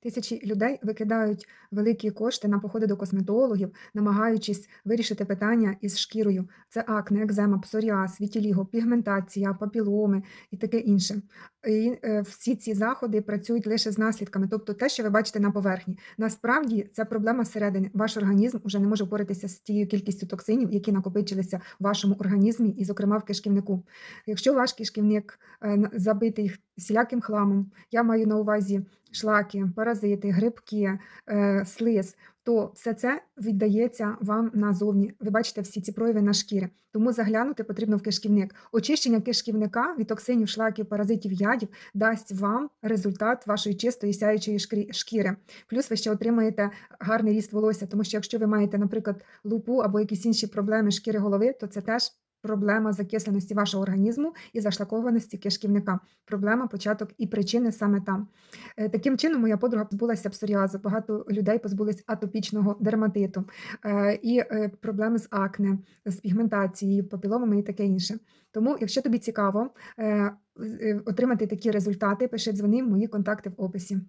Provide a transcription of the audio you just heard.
Тисячі людей викидають великі кошти на походи до косметологів, намагаючись вирішити питання із шкірою. Це акне, екзема, псоріаз, вітіліго, пігментація, папіломи і таке інше. І е, всі ці заходи працюють лише з наслідками, тобто те, що ви бачите на поверхні. Насправді це проблема зсередини. Ваш організм вже не може впоратися з тією кількістю токсинів, які накопичилися в вашому організмі, і, зокрема, в кишківнику. Якщо ваш кишківник е, забитий всіляким хламом, я маю на увазі шлаки, паразити, грибки, е, слиз, то все це віддається вам назовні. Ви бачите всі ці прояви на шкірі. Тому заглянути потрібно в кишківник. Очищення кишківника від токсинів, шлаків, паразитів, ядів дасть вам результат вашої чистої сяючої шкіри. Плюс ви ще отримаєте гарний ріст волосся, тому що якщо ви маєте, наприклад, лупу або якісь інші проблеми шкіри голови, то це теж. Проблема закисленості вашого організму і зашлакованості кишківника. Проблема, початок і причини саме там. Е, Таким чином, моя подруга позбулася псоріазу, багато людей позбулись атопічного дерматиту е, і е, проблеми з акне, з пігментацією, папіломами і таке інше. Тому, якщо тобі цікаво отримати такі результати, пиши дзвони, мої контакти в описі.